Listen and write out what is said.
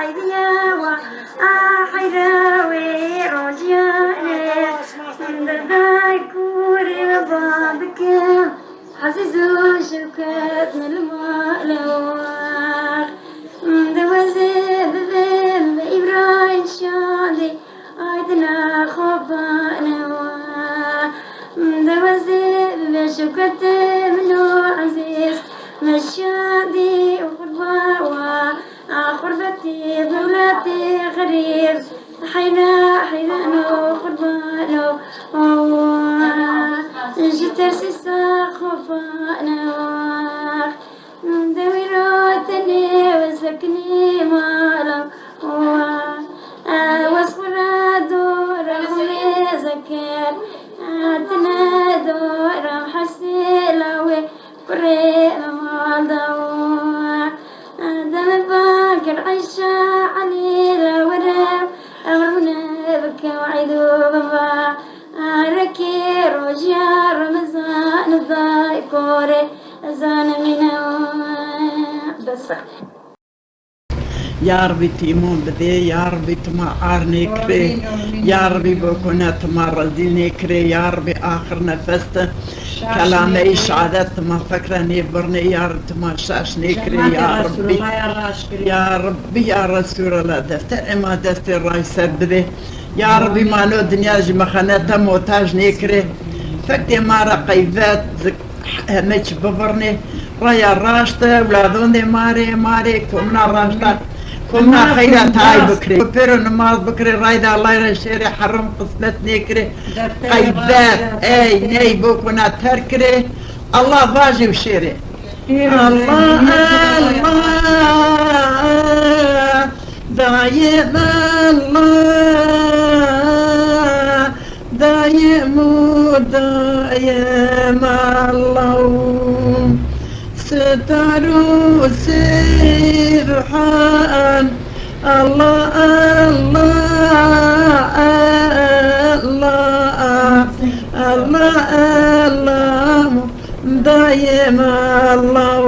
أيديا وآخرا ورجانا عند الذكور وبابك حسيس شوكات من المعلوات عند وزيب ذنب عزيز مشاهد وخربتي دولتي غريب حينا حينا نو خربانو جيت سيسا خفانا دويراتني وسكني مالا. واسخنا دور هم زكر اتنا دور حسيلاوي. كريم مالدوا وعيدو بابا ركي رجيا رمضان ضاي كوري زان من بس. يا ربي تيمون بدي يا ربي تمعرني كري يا ربي بكون تمرزيني كري يا ربي آخر نفست كلامي شعدت ما فكرني برني يا رب تمشاشني كري يا ربي يا ربي يا رسول الله دفتر ما دفتر راي سبدي يا ربي ما نو دنيا جي مخانتا موتاج نكري فكتي ما رقيبات همش ببرني رايا راشتا ولادوني ماري ماري كمنا راشتا كمنا خيرات هاي بكري. بيرو نماز بكري. رايدا الله يرشيري حرم قسمت نكري قيبات اي ني بوكونا تركري الله باجي وشيري الله الله. دايم الله. دايم دايم الله. ستر سبحان الله الله الله الله الله دايم الله